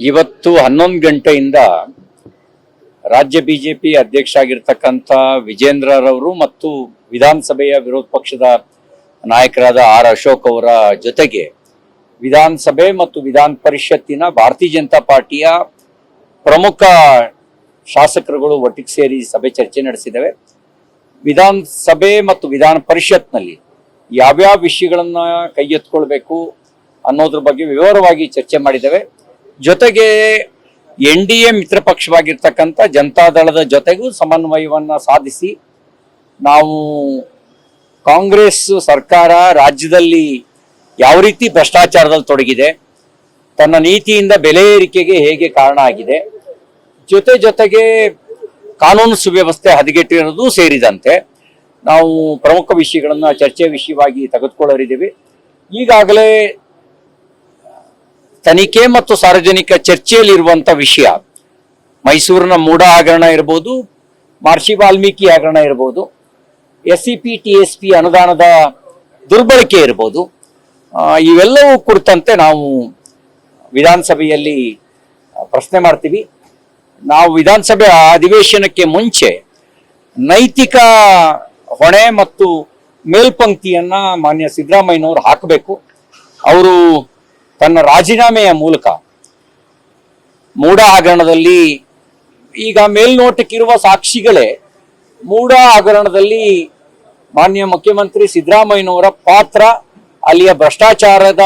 ಇವತ್ತು ಹನ್ನೊಂದು ಗಂಟೆಯಿಂದ ರಾಜ್ಯ ಬಿಜೆಪಿ ಅಧ್ಯಕ್ಷ ಆಗಿರ್ತಕ್ಕಂಥ ವಿಜೇಂದ್ರರವರು ಮತ್ತು ವಿಧಾನಸಭೆಯ ವಿರೋಧ ಪಕ್ಷದ ನಾಯಕರಾದ ಆರ್ ಅಶೋಕ್ ಅವರ ಜೊತೆಗೆ ವಿಧಾನಸಭೆ ಮತ್ತು ವಿಧಾನ ಪರಿಷತ್ತಿನ ಭಾರತೀಯ ಜನತಾ ಪಾರ್ಟಿಯ ಪ್ರಮುಖ ಶಾಸಕರುಗಳು ಒಟ್ಟಿಗೆ ಸೇರಿ ಸಭೆ ಚರ್ಚೆ ನಡೆಸಿದ್ದೇವೆ ವಿಧಾನಸಭೆ ಮತ್ತು ವಿಧಾನ ಪರಿಷತ್ನಲ್ಲಿ ಯಾವ್ಯಾವ ವಿಷಯಗಳನ್ನ ಕೈಗೆತ್ಕೊಳ್ಬೇಕು ಅನ್ನೋದ್ರ ಬಗ್ಗೆ ವಿವರವಾಗಿ ಚರ್ಚೆ ಮಾಡಿದ್ದೇವೆ ಜೊತೆಗೆ ಎನ್ ಡಿ ಎ ಮಿತ್ರ ಪಕ್ಷವಾಗಿರ್ತಕ್ಕಂಥ ಜನತಾದಳದ ಜೊತೆಗೂ ಸಮನ್ವಯವನ್ನ ಸಾಧಿಸಿ ನಾವು ಕಾಂಗ್ರೆಸ್ ಸರ್ಕಾರ ರಾಜ್ಯದಲ್ಲಿ ಯಾವ ರೀತಿ ಭ್ರಷ್ಟಾಚಾರದಲ್ಲಿ ತೊಡಗಿದೆ, ತನ್ನ ನೀತಿಯಿಂದ ಬೆಲೆ ಏರಿಕೆಗೆ ಹೇಗೆ ಕಾರಣ ಆಗಿದೆ, ಜೊತೆ ಜೊತೆಗೆ ಕಾನೂನು ಸುವ್ಯವಸ್ಥೆ ಹದಗೆಟ್ಟಿರೋದು ಸೇರಿದಂತೆ ನಾವು ಪ್ರಮುಖ ವಿಷಯಗಳನ್ನು ಚರ್ಚೆ ವಿಷಯವಾಗಿ ತೆಗೆದುಕೊಳ್ಳೋರಿದ್ದೀವಿ. ಈಗಾಗಲೇ ತನಿಖೆ ಮತ್ತು ಸಾರ್ವಜನಿಕ ಚರ್ಚೆಯಲ್ಲಿರುವಂತ ವಿಷಯ. ಮೈಸೂರಿನ ಮೂಡ ಹಗರಣ ಇರ್ಬೋದು ಮಹರ್ಷಿ ವಾಲ್ಮೀಕಿ ಹಗರಣ ಇರ್ಬೋದು ಎಸ್ ಸಿ ಅನುದಾನದ ದುರ್ಬಳಕೆ ಇರ್ಬೋದು. ಆ, ಇವೆಲ್ಲವೂ ಕುರಿತಂತೆ ನಾವು ವಿಧಾನಸಭೆಯಲ್ಲಿ ಪ್ರಶ್ನೆ ಮಾಡ್ತೀವಿ. ನಾವು ವಿಧಾನಸಭೆ ಅಧಿವೇಶನಕ್ಕೆ ಮುಂಚೆ ನೈತಿಕ ಹೊಣೆ ಮತ್ತು ಮೇಲ್ಪಂಕ್ತಿಯನ್ನ ಮಾನ್ಯ ಸಿದ್ದರಾಮಯ್ಯನವರು ಹಾಕಬೇಕು. ಅವರು ತನ್ನ ರಾಜೀನಾಮೆಯ ಮೂಲಕ ಮೂಡ ಹಗರಣದಲ್ಲಿ ಈಗ ಮೇಲ್ನೋಟಕ್ಕಿರುವ ಸಾಕ್ಷಿಗಳೇ ಮೂಡ ಹಗರಣದಲ್ಲಿ ಮಾನ್ಯ ಮುಖ್ಯಮಂತ್ರಿ ಸಿದ್ದರಾಮಯ್ಯನವರ ಪಾತ್ರ, ಅಲ್ಲಿಯ ಭ್ರಷ್ಟಾಚಾರದ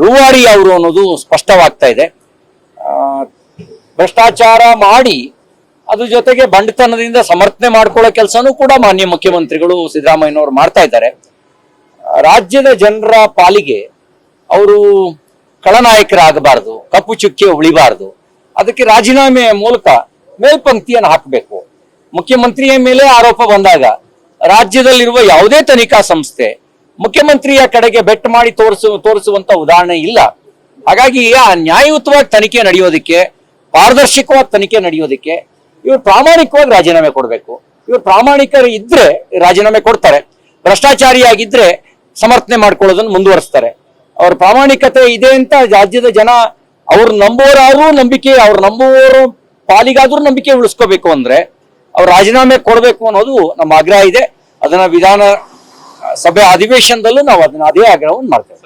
ರೂವಾರಿ ಅವರು ಅನ್ನೋದು ಸ್ಪಷ್ಟವಾಗ್ತಾ ಇದೆ. ಭ್ರಷ್ಟಾಚಾರ ಮಾಡಿ ಅದ್ರ ಜೊತೆಗೆ ಬಂಡತನದಿಂದ ಸಮರ್ಥನೆ ಮಾಡ್ಕೊಳ್ಳೋ ಕೆಲಸನೂ ಕೂಡ ಮಾನ್ಯ ಮುಖ್ಯಮಂತ್ರಿಗಳು ಸಿದ್ದರಾಮಯ್ಯನವರು ಮಾಡ್ತಾ ಇದ್ದಾರೆ. ರಾಜ್ಯದ ಜನರ ಪಾಲಿಗೆ ಅವರು ಕಳನಾಯಕರಾಗಬಾರದು ಕಪ್ಪು ಚುಕ್ಕೆ ಉಳಿಬಾರದು. ಅದಕ್ಕೆ ರಾಜೀನಾಮೆ ಮೂಲಕ ಮೇಲ್ಪಂಕ್ತಿಯನ್ನು ಹಾಕಬೇಕು. ಮುಖ್ಯಮಂತ್ರಿಯ ಮೇಲೆ ಆರೋಪ ಬಂದಾಗ ರಾಜ್ಯದಲ್ಲಿರುವ ಯಾವುದೇ ತನಿಖಾ ಸಂಸ್ಥೆ ಮುಖ್ಯಮಂತ್ರಿಯ ಕಡೆಗೆ ಬೆಟ್ ಮಾಡಿ ತೋರಿಸು, ತೋರಿಸುವಂತ ಉದಾಹರಣೆ ಇಲ್ಲ. ಹಾಗಾಗಿ ಆ ನ್ಯಾಯಯುತವಾಗಿ ತನಿಖೆ ನಡೆಯೋದಕ್ಕೆ, ಪಾರದರ್ಶಕವಾಗಿ ತನಿಖೆ ನಡೆಯೋದಕ್ಕೆ ಇವರು ಪ್ರಾಮಾಣಿಕವಾಗಿ ರಾಜೀನಾಮೆ ಕೊಡಬೇಕು. ಇವರು ಪ್ರಾಮಾಣಿಕರು ಇದ್ರೆ ರಾಜೀನಾಮೆ ಕೊಡ್ತಾರೆ. ಭ್ರಷ್ಟಾಚಾರಿಯಾಗಿದ್ರೆ ಸಮರ್ಥನೆ ಮಾಡ್ಕೊಳ್ಳೋದನ್ನು ಮುಂದುವರಿಸ್ತಾರೆ. ಅವ್ರ ಪ್ರಾಮಾಣಿಕತೆ ಇದೆ ಅಂತ ರಾಜ್ಯದ ಜನ ಅವ್ರು ನಂಬುವರಾದ್ರೂ ನಂಬಿಕೆ, ಅವ್ರು ನಂಬುವವರು ಪಾಲಿಗಾದ್ರೂ ನಂಬಿಕೆ ಉಳಿಸ್ಕೋಬೇಕು ಅಂದ್ರೆ ಅವ್ರು ರಾಜೀನಾಮೆ ಕೊಡಬೇಕು ಅನ್ನೋದು ನಮ್ಮ ಆಗ್ರಹ ಇದೆ. ಅದನ್ನ ವಿಧಾನ ಸಭೆ ಅಧಿವೇಶನದಲ್ಲೂ ನಾವು ಅದನ್ನ ಅದೇ ಆಗ್ರಹವನ್ನು ಮಾಡ್ತೇವೆ.